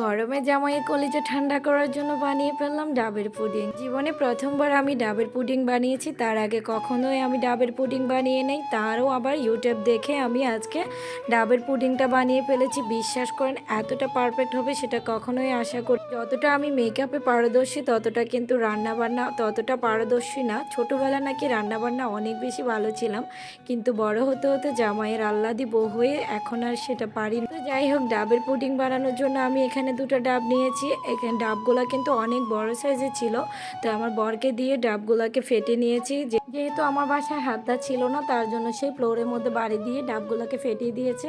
গরমে জামাইয়ের কলিজা ঠান্ডা করার জন্য বানিয়ে ফেললাম ডাবের পুডিং। জীবনে প্রথমবার আমি ডাবের পুডিং বানিয়েছি, তার আগে কখনোই আমি ডাবের পুডিং বানিয়ে নেই। তারও আবার ইউটিউব দেখে আমি আজকে ডাবের পুডিংটা বানিয়ে ফেলেছি। বিশ্বাস করেন, এতটা পারফেক্ট হবে সেটা কখনোই আশা করি যতটা আমি মেকআপে পারদর্শী, ততটা কিন্তু রান্না বান্না ততটা পারদর্শী না। ছোটোবেলা নাকি রান্না বান্না অনেক বেশি ভালো ছিলাম, কিন্তু বড় হতে হতে জামাইয়ের আল্লাদি বউ হয়ে এখন আর সেটা পারি। যাই হোক, ডাবের পুডিং বানানোর জন্য আমি এখানে দুটো ডাব নিয়েছি। এখানে ডাবগুলো কিন্তু অনেক বড় সাইজের ছিল। তো আমার বরকে দিয়ে ডাবগুলোকে ফেটে নিয়েছি যে- যেহেতু আমার বাসায় হাতটা ছিল না, তার জন্য সেই ফ্লোরের মধ্যে বাড়ি দিয়ে ডাবগুলোকে ফেটিয়ে দিয়েছে।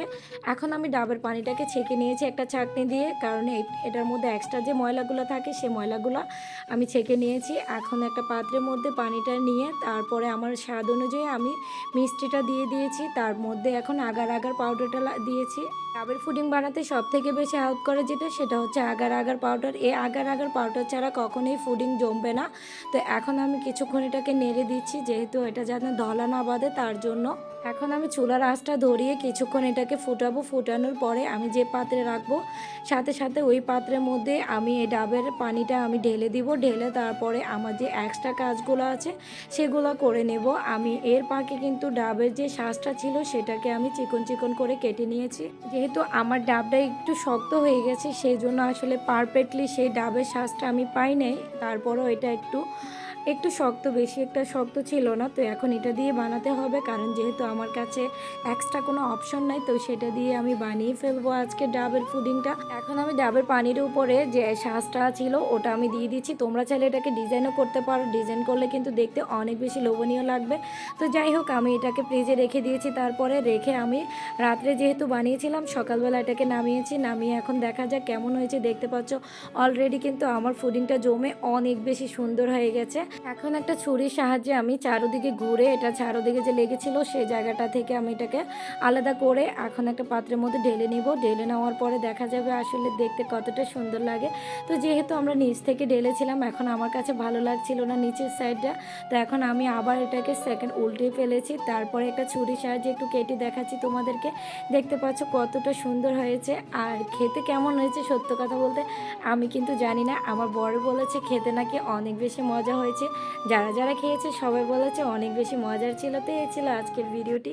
এখন আমি ডাবের পানিটাকে ছেঁকে নিয়েছি একটা চাটনি দিয়ে, কারণ এটার মধ্যে এক্সট্রা যে ময়লাগুলো থাকে সেই ময়লাগুলো আমি ছেঁকে নিয়েছি। এখন একটা পাত্রের মধ্যে পানিটা নিয়ে, তারপরে আমার স্বাদ অনুযায়ী আমি মিষ্টিটা দিয়ে দিয়েছি। তার মধ্যে এখন আগার আগার পাউডারটা দিয়েছি। ডাবের ফুডিং বানাতে সব থেকে বেশি হেল্প করে যেটা, সেটা হচ্ছে আগার আগার পাউডার এই আগার আগার পাউডার ছাড়া কখনোই ফুডিং জমবে না। তো এখন আমি কিছুক্ষণ এটাকে নেড়ে দিচ্ছি যেহেতু এটা যাতে ধলা না বাঁধে, তার জন্য এখন আমি চুলার আঁচটা ধরিয়ে কিছুক্ষণ এটাকে ফুটাবো। ফুটানোর পরে আমি যে পাত্রে রাখব, সাথে সাথে ওই পাত্রের মধ্যে আমি এই ডাবের পানিটা আমি ঢেলে দিব। ঢেলে তারপরে আমার যে এক্সট্রা কাজগুলো আছে, সেগুলো করে নেব। আমি এর পাকে কিন্তু ডাবের যে শ্বাসটা ছিল, সেটাকে আমি চিকন চিকন করে কেটে নিয়েছি। যেহেতু আমার ডাবটা একটু শক্ত হয়ে গেছে, সেই জন্য আসলে পারফেক্টলি সেই ডাবের শ্বাসটা আমি পাই নাই। তারপরও এটা একটু একটু শক্ত, বেশি একটা শক্ত ছিল না, তো এখন এটা দিয়ে বানাতে হবে। কারণ যেহেতু আমার কাছে এক্সট্রা কোনো অপশন নাই, তো সেটা দিয়ে আমি বানিয়ে ফেলব আজকে ডাবের পুডিংটা এখন আমি ডাবের পানির উপরে যে শ্বাসটা ছিল, ওটা আমি দিয়ে দিচ্ছি। তোমরা চাইলে এটাকে ডিজাইনও করতে পারো। ডিজাইন করলে কিন্তু দেখতে অনেক বেশি লোভনীয় লাগবে। তো যাই হোক, আমি এটাকে ফ্রিজে রেখে দিয়েছি। তারপরে রেখে আমি রাত্রে যেহেতু বানিয়েছিলাম, সকালবেলা এটাকে নামিয়েছি। নামিয়ে এখন দেখা যাক কেমন হয়েছে। দেখতে পাচ্ছ অলরেডি কিন্তু আমার ফুডিংটা জমে অনেক বেশি সুন্দর হয়ে গেছে। এখন একটা ছুরির সাহায্যে আমি চারোদিকে ঘুরে, এটা চারোদিকে যে লেগেছিল সেই জায়গাটা থেকে আমি এটাকে আলাদা করে এখন একটা পাত্রের মধ্যে ঢেলে নিব। ঢেলে নেওয়ার পরে দেখা যাবে আসলে দেখতে কতটা সুন্দর লাগে। তো যেহেতু আমরা নিচ থেকে ঢেলেছিলাম, এখন আমার কাছে ভালো লাগছিল না নিচের সাইডটা। তো এখন আমি আবার এটাকে সেকেন্ড উল্টে ফেলেছি। তারপরে একটা ছুরির সাহায্যে একটু কেটে দেখাচ্ছি তোমাদেরকে। দেখতে পাচ্ছ কতটা সুন্দর হয়েছে। আর খেতে কেমন হয়েছে সত্য কথা বলতে আমি কিন্তু জানি না। আমার বড় বলেছে খেতে নাকি অনেক বেশি মজা হয়েছে। যারা যারা খেয়েছে সবাই বলেছে অনেক বেশি মজার ছিল তো এই ছিল আজকের ভিডিওটি।